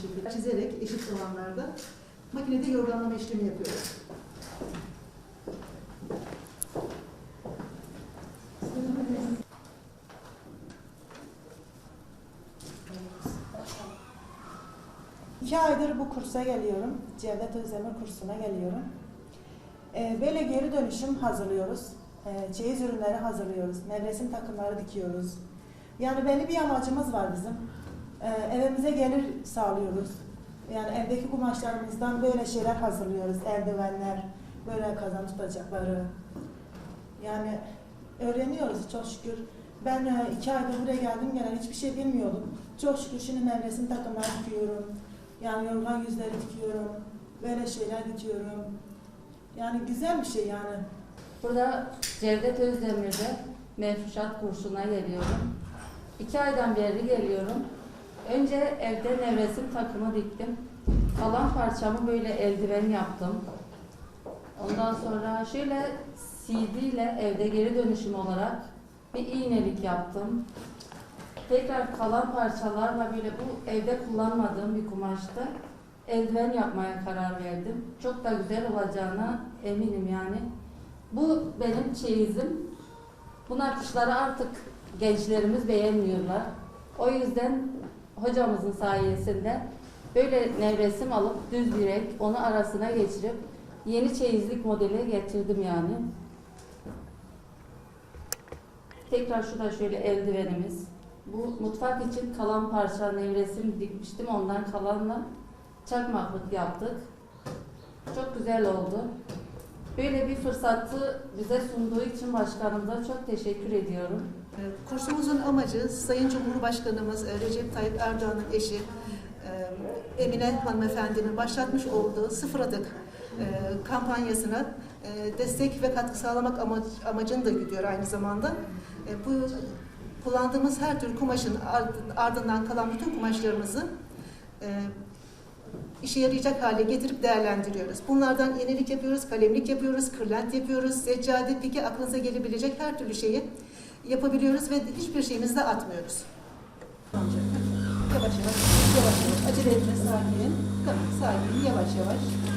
şekilde çizerek eşit zamanlarda makinede yorganlama işlemi yapıyoruz. İki aydır bu kursa geliyorum. Cevdet Özdemir kursuna geliyorum. Ee, böyle geri dönüşüm hazırlıyoruz. Ee, çeyiz ürünleri hazırlıyoruz. Nevresim takımları dikiyoruz. Yani belli bir amacımız var bizim. Ee, evimize gelir sağlıyoruz. Yani evdeki kumaşlarımızdan böyle şeyler hazırlıyoruz. Eldivenler, böyle kazan tutacakları. Yani öğreniyoruz çok şükür. Ben e, iki aydır buraya geldim gelen hiçbir şey bilmiyordum. Çok şükür şimdi nevresim takımları dikiyorum. Yani yorgan yüzleri dikiyorum. Böyle şeyler dikiyorum. Yani güzel bir şey yani. Burada Cevdet Özdemir'de mefruşat kursuna geliyorum. İki aydan beri geliyorum. Önce evde nevresim takımı diktim. Kalan parçamı böyle eldiven yaptım. Ondan sonra şöyle CD ile evde geri dönüşüm olarak bir iğnelik yaptım. Tekrar kalan parçalarla böyle bu evde kullanmadığım bir kumaştı. Eldiven yapmaya karar verdim. Çok da güzel olacağına eminim yani. Bu benim çeyizim. Bu nakışları artık gençlerimiz beğenmiyorlar. O yüzden hocamızın sayesinde böyle nevresim alıp düz direk onu arasına geçirip yeni çeyizlik modeli getirdim yani. Tekrar şu da şöyle eldivenimiz. Bu mutfak için kalan parça nevresim dikmiştim. Ondan kalanla çakmaklık yaptık. Çok güzel oldu. Böyle bir fırsatı bize sunduğu için başkanımıza çok teşekkür ediyorum. Ee, Kursumuzun amacı Sayın Cumhurbaşkanımız e, Recep Tayyip Erdoğan'ın eşi e, Emine hanımefendinin başlatmış olduğu sıfır atık e, kampanyasına destek ve katkı sağlamak amac- amacını da gidiyor aynı zamanda. Bu kullandığımız her tür kumaşın ard- ardından kalan bütün kumaşlarımızı işe yarayacak hale getirip değerlendiriyoruz. Bunlardan iğnelik yapıyoruz, kalemlik yapıyoruz, kırlent yapıyoruz, seccade, pike aklınıza gelebilecek her türlü şeyi yapabiliyoruz ve hiçbir şeyimizi de atmıyoruz. Yavaş yavaş, yavaş yavaş, acele etme sakin. Sakin, yavaş yavaş.